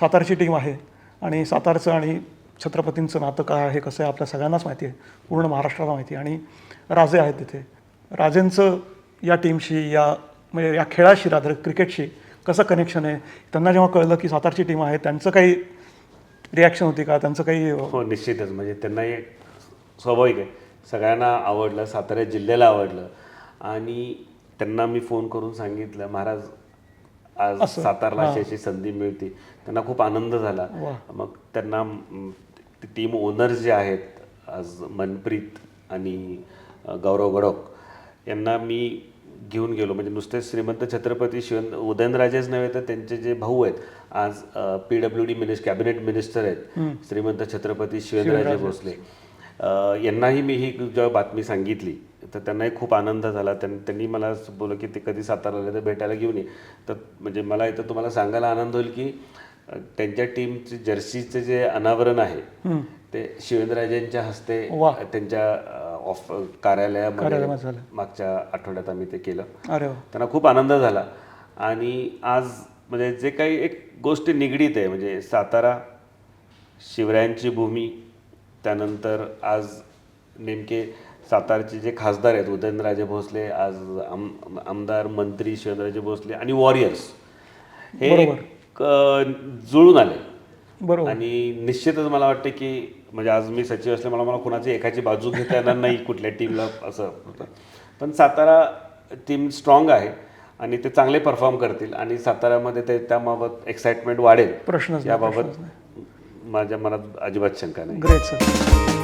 सातारची team आहे. आणि सातारचं आणि छत्रपतींचं नातं काय आहे कसं आहे आपल्या सगळ्यांनाच माहिती आहे. पूर्ण महाराष्ट्राला माहिती आहे. आणि राजे आहेत तिथे. राजेंचं या टीमशी या म्हणजे या खेळाशी रात्र क्रिकेटशी कसं कनेक्शन आहे? त्यांना जेव्हा कळलं की सातारची टीम आहे त्यांचं काही रिॲक्शन होती का? त्यांचं काही हो निश्चितच. म्हणजे त्यांना एक स्वाभाविक आहे. सगळ्यांना आवडलं सातारा जिल्ह्याला आवडलं. आणि त्यांना मी फोन करून सांगितलं महाराज आज सातारला अशी अशी संधी मिळते. त्यांना खूप आनंद झाला. मग त्यांना टीम ओनर जे आहेत आज मनप्रीत आणि गौरव गडोक यांना मी घेऊन गेलो. म्हणजे नुसते श्रीमंत छत्रपती शिवन उदयनराजेच नव्हे तर त्यांचे जे भाऊ आहेत आज P W D minister cabinet minister आहेत श्रीमंत छत्रपती शिवेंद्रराजे. भोसले. यांनाही मी ही जेव्हा बातमी सांगितली तर त्यांनाही खूप आनंद झाला. त्यां त्यांनी मला बोललं की ते कधी सातारा आले तर भेटायला घेऊन ये. तर म्हणजे मला इथं तुम्हाला सांगायला आनंद होईल की त्यांच्या टीमचे जर्सीचं जे अनावरण आहे ते शिवेंद्रराजेंच्या हस्ते त्यांच्या ऑफ कार्यालयामध्ये. मागच्या आठवड्यात आम्ही ते केलं. त्यांना खूप आनंद झाला. आणि आज म्हणजे जे काही एक गोष्टी निगडीत आहे म्हणजे सातारा शिवरायांची भूमी त्यानंतर आज नेमके सातारचे जे खासदार आहेत उदयनराजे भोसले आज आम आमदार मंत्री शिवेंद्रराजे भोसले आणि वॉरियर्स हे एक, जुळून आले. बरोबर. आणि निश्चितच मला वाटतं की म्हणजे आज मी सचिव असले मला मला कोणाची एकाची बाजू घेता येणार नाही कुठल्या टीमला असं. पण सातारा टीम स्ट्रॉंग आहे आणि ते चांगले परफॉर्म करतील आणि साताऱ्यामध्ये ते त्याबाबत एक्साइटमेंट वाढेल. प्रश्नच नाही, याबाबत माझ्या मनात अजिबात शंका नाही. Great sir